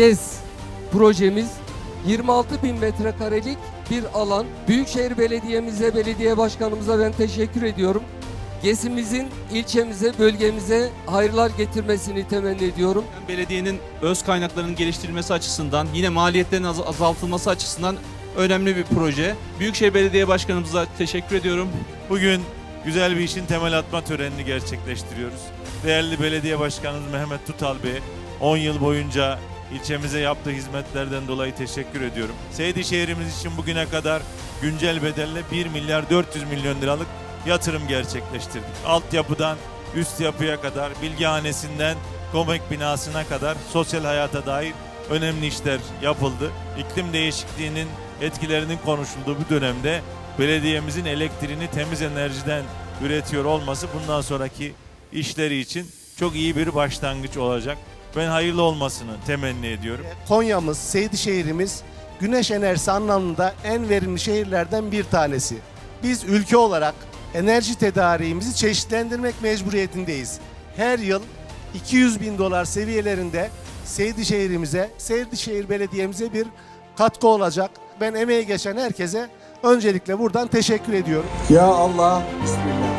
GES projemiz 26 bin metrekarelik bir alan. Büyükşehir Belediye'mize, belediye başkanımıza ben teşekkür ediyorum. GES'imizin ilçemize, bölgemize hayırlar getirmesini temenni ediyorum. Belediyenin öz kaynaklarının geliştirilmesi açısından, yine maliyetlerin az- azaltılması açısından önemli bir proje. Büyükşehir Belediye Başkanımıza teşekkür ediyorum. Bugün güzel bir işin temel atma törenini gerçekleştiriyoruz. Değerli belediye başkanımız Mehmet Tutal Bey 10 yıl boyunca ilçemize yaptığı hizmetlerden dolayı teşekkür ediyorum. Seydi şehrimiz için bugüne kadar güncel bedelle 1 milyar 400 milyon liralık yatırım gerçekleştirdik. Altyapıdan üst yapıya kadar, bilgihanesinden Komek binasına kadar sosyal hayata dair önemli işler yapıldı. İklim değişikliğinin etkilerinin konuşulduğu bu dönemde belediyemizin elektriğini temiz enerjiden üretiyor olması bundan sonraki işleri için çok iyi bir başlangıç olacak. Ben hayırlı olmasını temenni ediyorum. Konya'mız, Seydişehir'imiz güneş enerjisi anlamında en verimli şehirlerden bir tanesi. Biz ülke olarak enerji tedariğimizi çeşitlendirmek mecburiyetindeyiz. Her yıl 200 bin dolar seviyelerinde Seydişehir'imize, Seydişehir Belediye'mize bir katkı olacak. Ben emeği geçen herkese öncelikle buradan teşekkür ediyorum. Ya Allah, Bismillah.